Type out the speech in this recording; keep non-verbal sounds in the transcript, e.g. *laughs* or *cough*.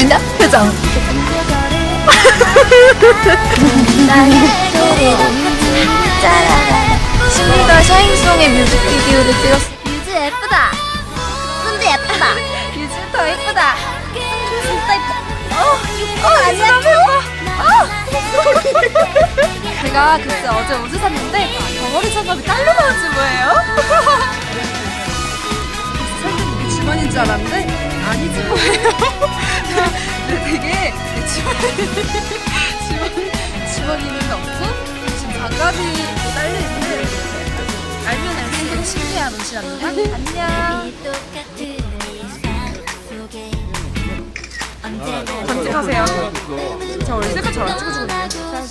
보인다? 표정. 신비가 샤인송의 뮤직비디오를 찍었어. 유주 예쁘다. 순주 예쁘다. 유주 더 예쁘다. 진짜 예쁘다. 어, 어, 아니야, 어. *laughs* 제가 그때 어제 옷을 샀는데 덩어리 장갑이 딸려 나왔지 뭐예요? 줄 알았는데 아니지 뭐예요? 근데 되게 내 주머니 주머니 주머니는 없고 지금 장갑이 딸려 있는데 알면 알면 되게 신기한 옷이랍니다. 안녕. 편집하세요. 저 원래 셀카 잘안 찍어주거든요.